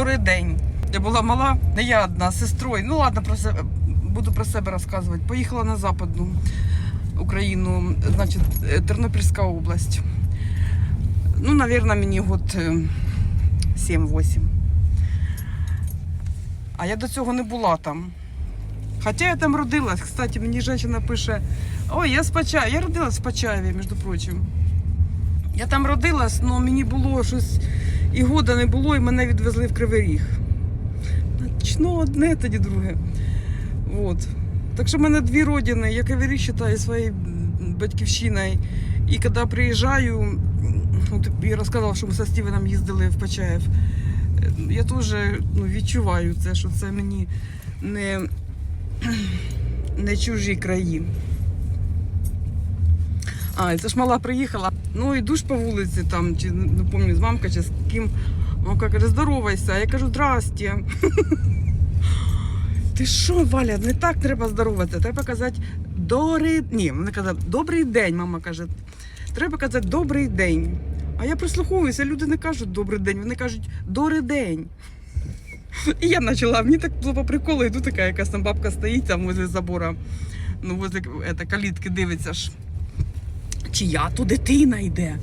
Добрий день. Я була мала, не я одна, з сестрою. Ну ладно, про себе буду про себе розказувати. Поїхала на Западну Україну, значить, е, Тернопільська область. Ну, навірно, мені год е, 7-8. А я до цього не була там. Хоча я там родилась. Кстати, мені жінка пише: Ой, я з Почаєва. Я родилась в Почаєві, між прочим. Я там родилась, але мені було щось і года не було, і мене відвезли в Кривий Ріг. Ну, одне, тоді друге. Вот. Так що в мене дві родини. Я Кривий Ріг вважаю своєю батьківщиною. І коли приїжджаю, от я розказала, що ми зі Стівеном їздили в Почаєв. Я теж ну, відчуваю це, що це мені не, не чужі краї. А, це ж мала приїхала. Ну, йдуш по вулиці, там, чи не пам'ятаю, з мамкою чи з ким. Мамка каже, здоровайся. Я кажу, здрасте. Ти що, Валя, не так треба здороватися. Треба казати добрий. Ні, вона казала, добрий день, мама каже. Треба казати добрий день. А я прислуховуюся, люди не кажуть добрий день, вони кажуть добрий день. І я почала, мені так було по приколу, йду така якась там бабка стоїть там возле забора, ну, возле ета, калітки дивиться ж. Чия то дитина йде.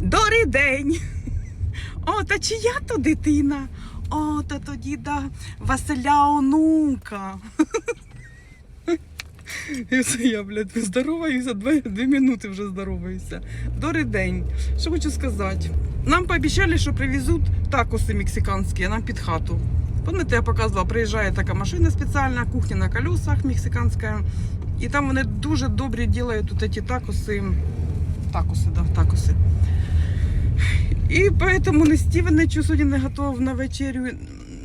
Добрий день. О, та чия то дитина? О, та то діда Василя онука. І все я, блядь, здороваюся, дві, дві минути вже здороваюся. Добрий день. Що хочу сказати. Нам пообіцяли, що привезуть такоси мексиканські нам під хату. Пам'ятаєте, я показувала, приїжджає така машина спеціальна, кухня на колесах мексиканська. І там вони дуже добрі роблять тут ці такоси. Такоси, да, такоси. І поэтому не Стівен нічого сьогодні не готував на вечерю,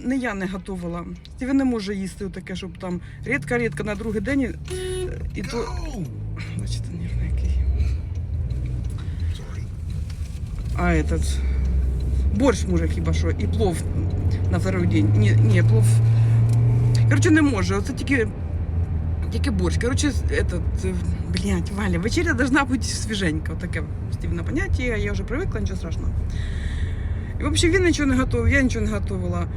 не я не готувала. Стівен не може їсти таке, щоб там рідко-рідко на другий день. І то... Бачите, нервний який. А этот... Борщ може хіба що, і плов на второй день. Ні, ні, плов. Коротше, не може. Оце тільки, тільки борщ. Коротше, этот, е, блядь, Валя, вечеря должна бути свіженька. Таке Стівна поняття, я вже привикла, нічого страшного. І взагалі він нічого не готував, я нічого не готувала.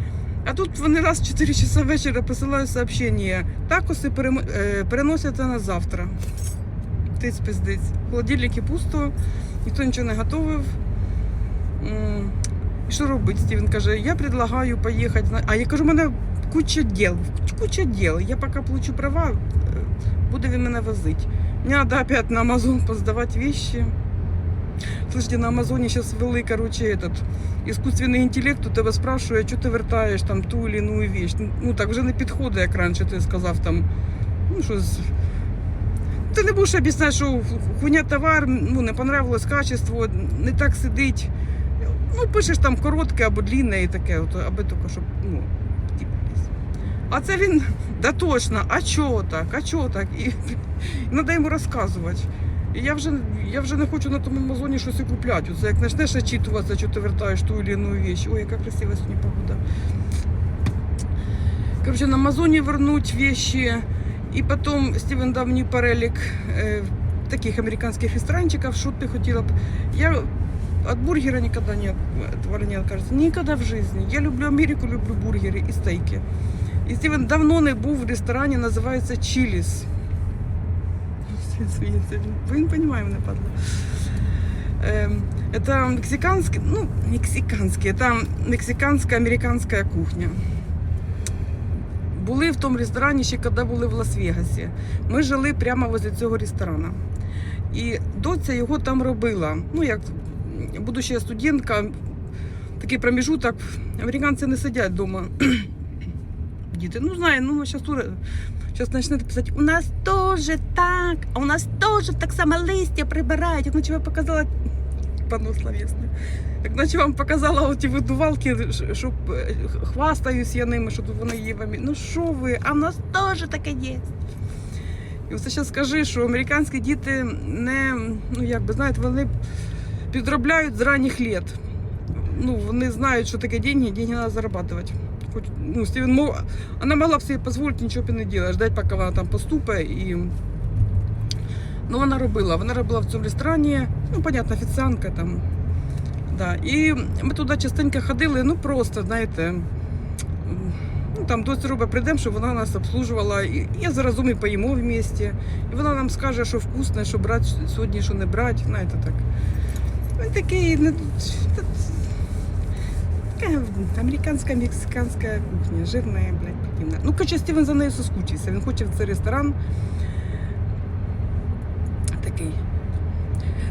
А тут вони раз в 4 часа вечора посилають сообщення. Такоси е, переносяться на завтра. Тиць пиздець. В холодильнику пусто, ніхто нічого не готовив. М, І що робити? Стівен каже, я предлагаю поїхати. А я кажу, у мене куча діл, куча діл. Я поки получу права, буде він мене возити. Мені треба опять на Амазон поздавати вещи. Слушайте, на Амазоні зараз ввели, короче, этот, искусственний інтелект у тебе спрашує, що ти вертаєш там ту или іну вещь. Ну так вже не підходить, як раніше ти сказав там, ну щось. Ти не будеш об'ясняти, що хуйня товар, ну не понравилось качество, не так сидить. Ну, пишеш там коротке або длинне і таке, от, аби тільки, щоб, ну, типу. А це він, да точно, а чого так, а чого так? І, і треба йому розказувати. І я вже, я вже не хочу на тому Амазоні щось і купляти. Оце як почнеш очитуватися, що ти вертаєш ту или іну вещь. Ой, яка красива сьогодні погода. Короче, на Амазоні вернуть вещи. І потім Стівен дав мені перелік е, таких американських ресторанчиків, що ти хотіла б. Я от бургера никогда не от- не откажется. Никогда в жизни. Я люблю Америку, люблю бургери і стейки. І Стівен давно не був в ресторані, називається Чиліс. Він сміється. Він розуміє мене, падла. Эм, Это мексиканский, ну, мексиканский, это мексикансько-американська кухня. Були в тому ресторані ще коли були в Лас-Вегасі. Ми жили прямо возле цього ресторану. І доця його там робила. Ну, як будуща студентка, такий проміжуток. Американці не сидять вдома. Діти, ну знаю, ну зараз. Зараз почнете писати, у нас теж так, а у нас теж так само листя прибирають. Як наче я показала пану словесне. Як наче вам показала оті видувалки, щоб е, хвастаюсь я ними, що тут вони є в Америці. Ну що ви, а в нас теж таке є. І оце зараз скажи, що американські діти не, ну як би знаєте, вони підробляють з ранніх літ. Ну, вони знають, що таке деньги, деньги треба зарабатывать. Хоч, ну, Стівен мог, вона могла б собі дозволити нічого не робити, ждать, поки вона там поступить. І... Ну, вона робила. Вона робила в цьому ресторані, ну, понятно, офіціантка там. Да. І ми туди частенько ходили, ну просто, знаєте, ну, там до робить прийдемо, щоб вона нас обслужувала. І я заразом і поїмо в місті. І вона нам скаже, що вкусне, що брати сьогодні, що не брати. Знаєте так. Він такий така американська, мексиканська кухня, жирна, блядь, противна. Ну, короче, Стівен за нею соскучився. Він хоче в цей ресторан. Такий.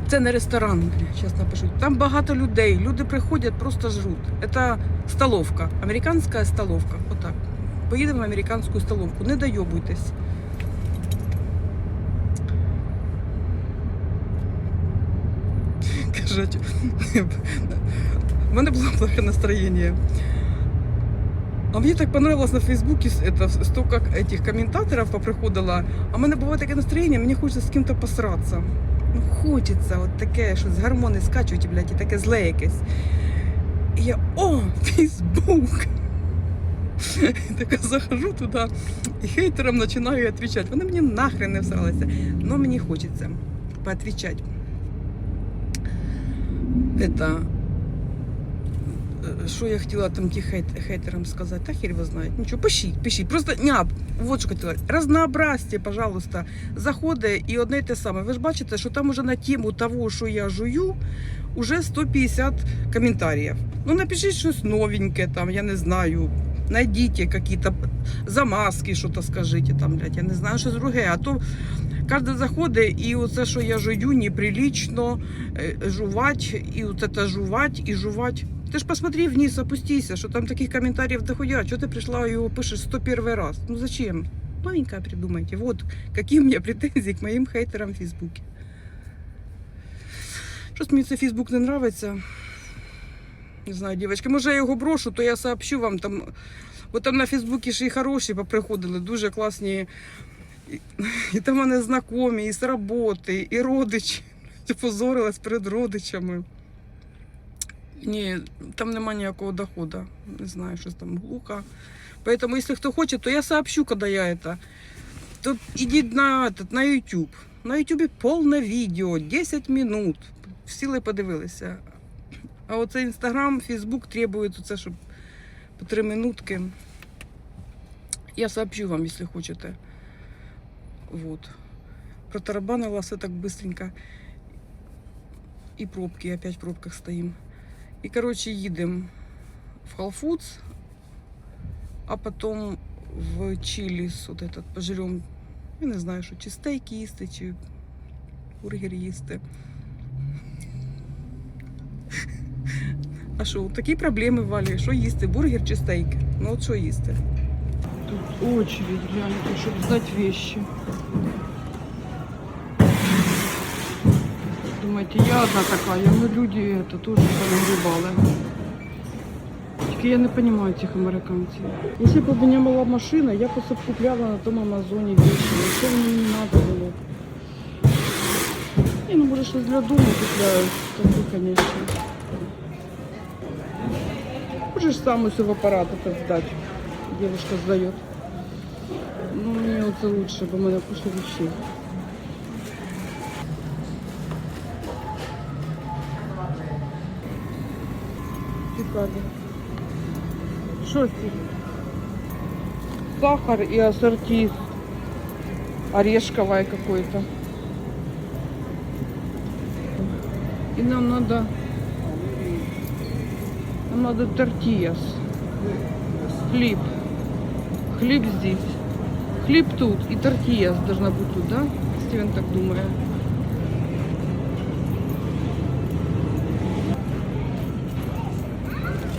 Це не ресторан, бля, зараз напишу. Там багато людей. Люди приходять, просто жруть. Це столовка. Американська столовка. Отак. Поїдемо в американську столовку. Не дойобуйтесь. Кажуть, в мене було плохе настроєння. А мені так понравилось на Фейсбуке с- это, столько этих комментаторов поприходило. А в мене буває таке настроєння, мені хочеться з ким-то посратися. Ну, хочеться, от таке, що з гормони скачуть, блядь, і таке зле якесь. І я, о, Фейсбук! І така захожу туди і хейтерам починаю відповідати. Вони мені нахрен не всралися. Но мені хочеться поотвечать. Это Е, що я хотіла там ті хейт, хейтерам сказати? Та хер його знає. Нічого, пишіть, пишіть. Просто ня, вот що хотіла. Разнообразьте, пожалуйста, заходи і одне й те саме. Ви ж бачите, що там уже на тему того, що я жую, уже 150 коментарів. Ну напишіть щось новеньке, там, я не знаю. Найдите какие-то замазки, що-то скажите там, блядь, я не знаю, що друге. А то кожен заходить, і оце, що я жую, неприлично е, жувати, і от це жувати, і жувати. Ти ж посмотри вниз, опустися, що там таких комментариев дохуя. Чого ти прийшла і його пишеш 101 раз? Ну зачем? Новенькое придумайте. Вот какие у меня претензии к моим хейтерам в Фейсбуке. Щось мені цей Фейсбук не нравиться. Не знаю, дівчатки, може я його брошу, то я сообщу вам там. Бо там на Фейсбуці ще й хороші поприходили, дуже класні. І, там вони знайомі, і з роботи, і родичі. Позорилась перед родичами. Ні, там нема ніякого доходу. Не знаю, щось там глухо. Поэтому, если кто хочет, то я сообщу, когда я это. То идите на, этот, на YouTube. На YouTube повне відео, 10 минут. Сіли подивилися. А оце Інстаграм, Фейсбук требує це, щоб по 3 минутки. Я сообщу вам, если хочете. Вот. Протарабанила все так быстренько. И пробки, опять в пробках стоим. И, короче, едем в Whole Foods, а потом в Чиліс вот этот пожрем. Я не знаю, що чи стейк їсти, чи бургер їсти. А що, такі проблеми валі? Що їсти? Бургер чи стейк? Ну от що їсти? Тут очередь, гляньте, щоб здати вещи. Думаете, я одна такая, ну люди это тоже понагребали. Тільки я не понимаю цих американців. Якщо б у мене була машина, я б просто б купляла на тому Амазоні вещи. Що мені не треба було? Ні, ну може щось для дому купляю. Таку, конечно. Можешь сам все в аппарат это сдать. Девушка сдает. Ну, мне это лучше, бо у мене куча вещей. Чикаго. Шостик. Сахар и ассорти орешковое какое-то. И нам надо нам надо тортильяс. Хлеб. Хлеб здесь. Хлеб тут и тортильяс должна быть тут, да? Стивен так думает.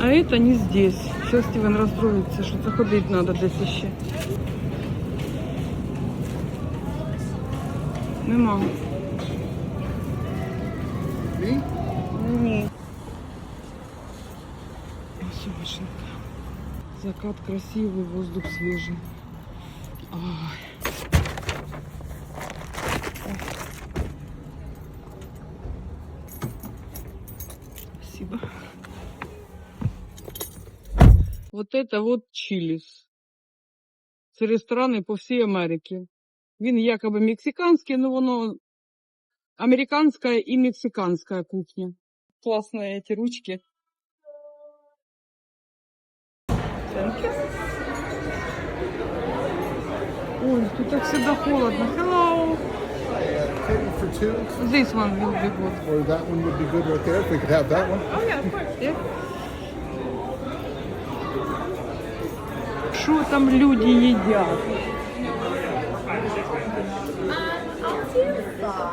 А это не здесь. Сейчас Стивен расстроится, что заходить надо десь ще. Нема. Ні. Ось вишенка. Закат красивый, воздух свежий. Ай. Вот это вот Чиліс. Це ресторани по всій Америці. Він якоби мексиканський, але воно американська і мексиканська кухня. Классные эти ручки. Thank you. Ой, тут так всегда холодно. Hello. Table for two, This one will be good. or that one would be good right there if we could have that one. Oh yeah, of course. Yeah. Що там люди їдять?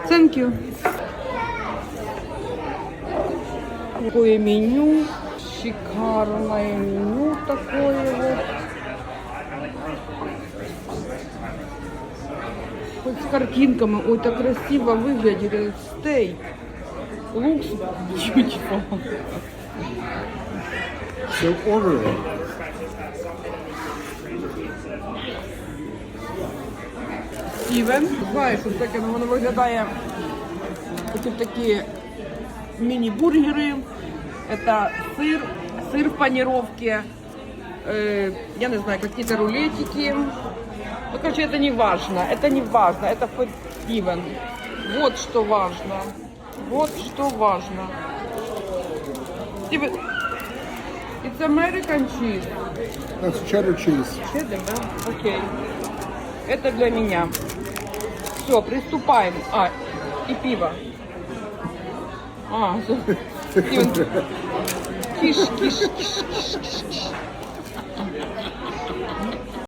Thank you. Такое меню, шикарное меню такое вот. Хоть с картинками, ой, так красиво выглядит этот стейк. Looks beautiful. So order it. Стівен. Знаю, що таке, ну, воно виглядає оці такі міні-бургери. Это сыр, сыр в панировке, э, я не знаю, какие-то рулетики. Ну, короче, это не важно, это не важно, это for Steven. Вот что важно, вот что важно. Steven, it's American cheese. That's cheddar cheese. Cheddar, да? Окей. Это для меня. Все, приступаем. А, и пиво. А, все. Киш, киш, киш, киш, киш, киш.